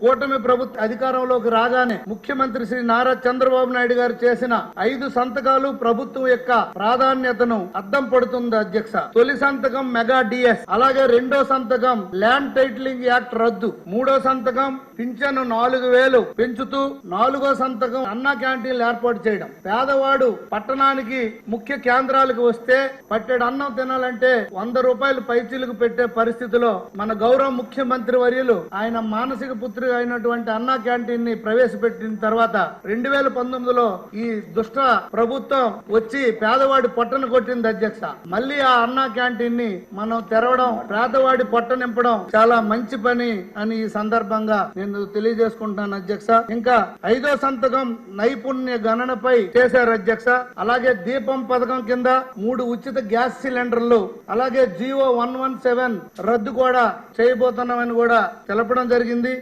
కూటమి ప్రభుత్వ అధికారంలోకి రాగానే ముఖ్యమంత్రి శ్రీ నారా చంద్రబాబు నాయుడు గారు చేసిన ఐదు సంతకాలు ప్రభుత్వం యొక్క ప్రాధాన్యతను అద్దం పడుతుంది అధ్యక్ష. తొలి సంతకం మెగా డిఎస్ అలాగే రెండో సంతకం ల్యాండ్ టైటిలింగ్ యాక్ట్ రద్దు మూడో సంతకం పింఛను నాలుగు వేలు పెంచుతూ నాలుగో సంతకం అన్నా క్యాంటీన్లు ఏర్పాటు చేయడం. పేదవాడు పట్టణానికి ముఖ్య కేంద్రాలకు వస్తే పట్టెడు అన్నం తినాలంటే వంద రూపాయలు పైచీలకు పెట్టే పరిస్థితిలో మన గౌరవ ముఖ్యమంత్రి వర్యులు ఆయన మానసిక పుత్రి అయినటువంటి అన్నా క్యాంటీన్ని ప్రవేశపెట్టిన తర్వాత రెండు వేల పంతొమ్మిదిలో ఈ దుష్ట ప్రభుత్వం వచ్చి పేదవాడి పొట్టను కొట్టింది అధ్యక్ష. మళ్ళీ ఆ అన్నా క్యాంటీన్ని మనం తెరవడం పేదవాడి పొట్ట నింపడం చాలా మంచి పని అని ఈ సందర్భంగా నేను తెలియజేసుకుంటున్నాను అధ్యక్ష. ఇంకా ఐదో సంతకం నైపుణ్య గణనపై చేశారు అధ్యక్ష. అలాగే దీపం పథకం కింద మూడు ఉచిత గ్యాస్ సిలిండర్లు అలాగే జియో వన్ వన్ సెవెన్ రద్దు కూడా చేయబోతున్నామని కూడా తెలపడం జరిగింది.